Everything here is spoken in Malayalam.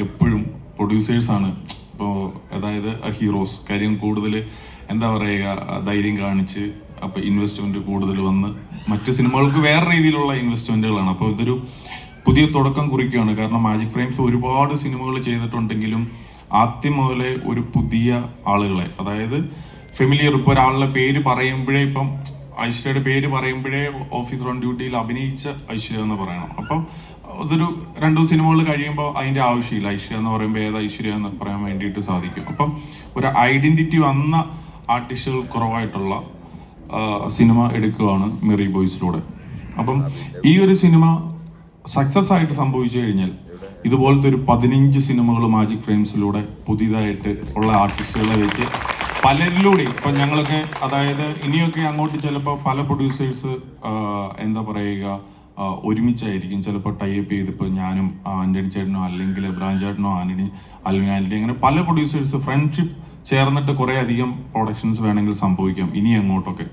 എപ്പോഴും പ്രൊഡ്യൂസേഴ്സാണ് ഇപ്പോൾ അതായത് ഹീറോസ് കാര്യം കൂടുതൽ എന്താ പറയുക ധൈര്യം കാണിച്ച് അപ്പോൾ ഇൻവെസ്റ്റ്മെന്റ് കൂടുതൽ വന്ന് മറ്റ് സിനിമകൾക്ക് വേറെ രീതിയിലുള്ള ഇൻവെസ്റ്റ്മെന്റുകളാണ് അപ്പോൾ ഇതൊരു പുതിയ തുടക്കം കുറിക്കുകയാണ്. കാരണം മാജിക് ഫ്രെയിംസ് ഒരുപാട് സിനിമകൾ ചെയ്തിട്ടുണ്ടെങ്കിലും ആദ്യം മുതലേ ഒരു പുതിയ ആളുകളെ അതായത് ഫെമിലിയർ ഇപ്പോൾ ഒരാളുടെ പേര് പറയുമ്പോഴേ ഇപ്പം ഐശ്വര്യയുടെ പേര് പറയുമ്പോഴേ ഓഫീസർ ഓൺ ഡ്യൂട്ടിയിൽ അഭിനയിച്ച ഐശ്വര്യ എന്ന് പറയണം. അപ്പം അതൊരു രണ്ടു സിനിമകൾ കഴിയുമ്പോൾ അതിന്റെ ആവശ്യമില്ല. ഐശ്വര്യ എന്ന് പറയുമ്പോൾ ഏത് ഐശ്വര്യ എന്ന് പറയാൻ വേണ്ടിയിട്ട് സാധിക്കും. അപ്പം ഒരു ഐഡന്റിറ്റി വന്ന ആർട്ടിസ്റ്റുകൾ കുറവായിട്ടുള്ള സിനിമ എടുക്കുകയാണ് മെറി ബോയ്സിലൂടെ. അപ്പം ഈ ഒരു സിനിമ സക്സസ് ആയിട്ട് സംഭവിച്ചു കഴിഞ്ഞാൽ ഇതുപോലത്തെ ഒരു പതിനഞ്ച് സിനിമകൾ മാജിക് ഫ്രെയിംസിലൂടെ പുതിയതായിട്ട് ഉള്ള ആർട്ടിസ്റ്റുകളെ വെച്ച് പലരിലൂടെ ഇപ്പൊ ഞങ്ങളൊക്കെ അതായത് ഇനിയൊക്കെ അങ്ങോട്ട് ചിലപ്പോൾ പല പ്രൊഡ്യൂസേഴ്സ് എന്താ പറയുക ഒരുമിച്ചായിരിക്കും. ചിലപ്പോൾ ടൈപ്പ് ചെയ്തിപ്പോൾ ഞാനും ആന്റണി ചേട്ടനോ അല്ലെങ്കിൽ എബ്രാഹിം ചേട്ടനോ ആന്റണി അല്ലെങ്കിൽ ആന്റണി അങ്ങനെ പല പ്രൊഡ്യൂസേഴ്സ് ഫ്രണ്ട്ഷിപ്പ് ചേർന്നിട്ട് കുറേ അധികം പ്രൊഡക്ഷൻസ് വേണമെങ്കിൽ സംഭവിക്കാം. ഇനി അങ്ങോട്ടൊക്കെ.